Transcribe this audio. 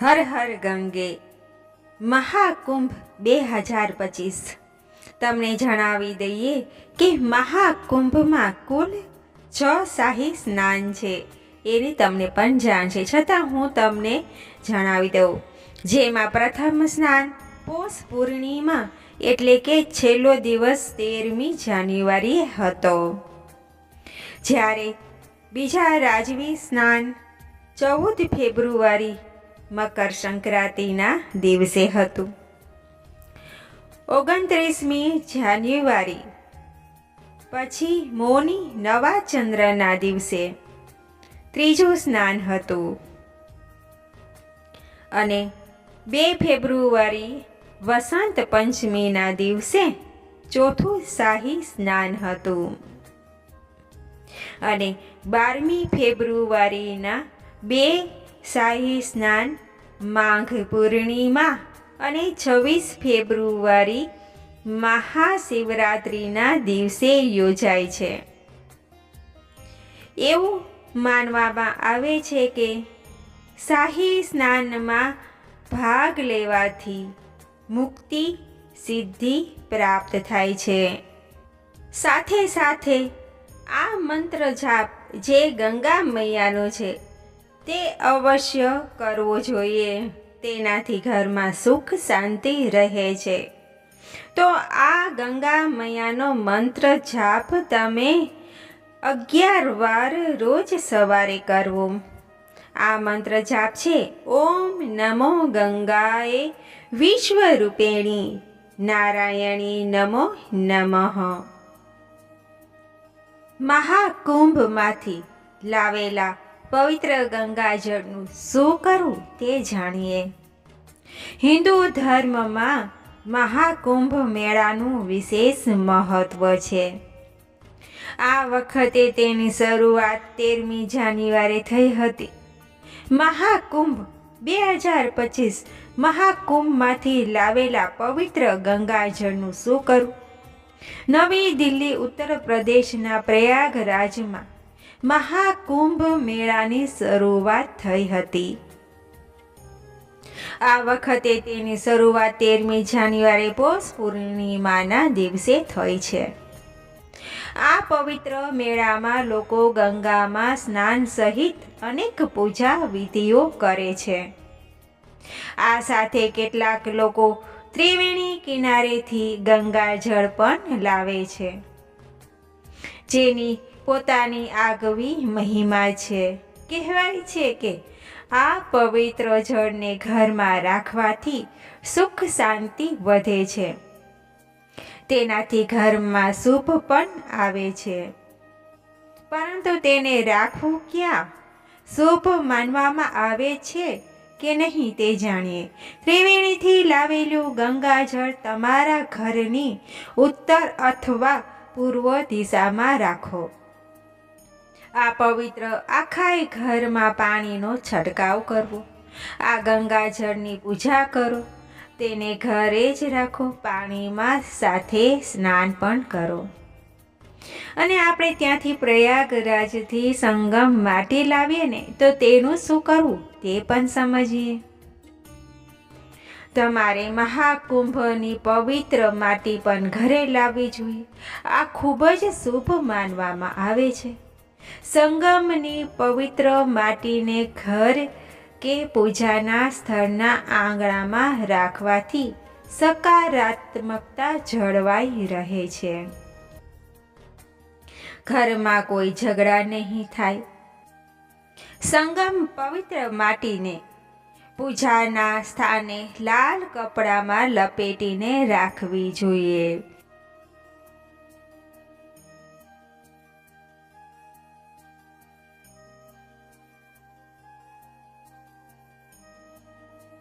હર હર ગંગે. મહાકુંભ બે હજાર પચીસ તમને જણાવી દઈએ કે મહાકુંભમાં કુલ છ શાહી સ્નાન છે. એની તમને પણ જાણ છે. છતાં હું તમને જણાવી દઉં. જેમાં પ્રથમ સ્નાન પોષ પૂર્ણિમા એટલે કે છેલ્લો દિવસ તેરમી જાન્યુઆરીએ હતો. જ્યારે બીજા રાજવી સ્નાન ચૌદ ફેબ્રુઆરી મકર સંક્રાંતિના દિવસે હતું. ઓગણત્રીસમી જાન્યુઆરી, પછી મોની નવા ચંદ્રના દિવસે ત્રીજું સ્નાન હતું. અને બે ફેબ્રુઆરી, વસંત પંચમીના દિવસે ચોથું શાહી સ્નાન હતું. અને બારમી ફેબ્રુઆરીના બે શાહી સ્નાન માઘ પૂર્ણિમા અને છવ્વીસ ફેબ્રુઆરી મહાશિવરાત્રિના દિવસે યોજાય છે. એવું માનવામાં આવે છે કે શાહી સ્નાનમાં ભાગ લેવાથી મુક્તિ સિદ્ધિ પ્રાપ્ત થાય છે. સાથે સાથે આ મંત્ર જાપ જે ગંગા મૈયાનો છે તે અવશ્ય કરવો જોઈએ. તેનાથી ઘરમાં સુખ શાંતિ રહે છે. તો આ ગંગા મૈયાનો મંત્ર જાપ તમે અગિયાર વાર રોજ સવારે કરવો. આ મંત્ર જાપ છે, ઓમ નમો ગંગાએ વિશ્વરૂપેણી, નારાયણી નમો નમઃ. મહાકુંભમાંથી લાવેલા પવિત્ર ગંગાજળનું શું કરવું તે જાણીએ. હિન્દુ ધર્મમાં મહાકુંભ મેળાનું વિશેષ મહત્વ છે. આ વખતે તેની શરૂઆત તેરમી જાન્યુઆરી થઈ હતી. મહાકુંભ બે હજાર પચીસ મહાકુંભમાંથી લાવેલા પવિત્ર ગંગાજળનું શું કરવું નવી દિલ્હી, ઉત્તર પ્રદેશના પ્રયાગરાજમાં મહાકુંભ મેળાની શરૂઆત થઈ હતી. આ વખતે તેની શરૂઆત તેરમી જાન્યુઆરી પોષ પૂર્ણિમાના દિવસે થઈ છે. આ પવિત્ર મેળામાં લોકો ગંગામાં સ્નાન સહિત અનેક પૂજા વિધિઓ કરે છે. આ સાથે કેટલાક લોકો ત્રિવેણી કિનારેથી ગંગાજળ પણ લાવે છે. જેની પોતાની આગવી મહિમા છે. કહેવાય છે કે આ પવિત્ર જળને ઘરમાં રાખવાથી સુખ શાંતિ વધે છે. તેનાથી ઘરમાં શુભ પણ આવે છે. પરંતુ તેને રાખવું ક્યાં? શુભ માનવામાં આવે છે કે નહીં તે જાણીએ. ત્રિવેણીથી લાવેલું ગંગાજળ તમારા ઘરની ઉત્તર અથવા પૂર્વ દિશામાં રાખો. આ પવિત્ર આખાય ઘરમાં પાણીનો છંટકાવ કરવો. આ ગંગાજળની પૂજા કરો. તેને ઘરે જ રાખો. પાણીમાં સાથે સ્નાન પણ કરો. અને આપણે ત્યાંથી પ્રયાગરાજથી સંગમ માટી લાવીએ ને, તો તેનું શું કરવું તે પણ સમજીએ. તમારે મહાકુંભની પવિત્ર માટી પણ ઘરે લાવવી જોઈએ. આ ખૂબ જ શુભ માનવામાં આવે છે. સંગમની પવિત્ર માટીને ઘર કે પૂજાના સ્થળના આંગણામાં રાખવાથી સકારાત્મકતા જળવાઈ રહે છે. ઘરમાં કોઈ ઝઘડા નહીં થાય. સંગમ પવિત્ર માટીને, પૂજાના સ્થાને લાલ કપડામાં લપેટીને રાખવી જોઈએ.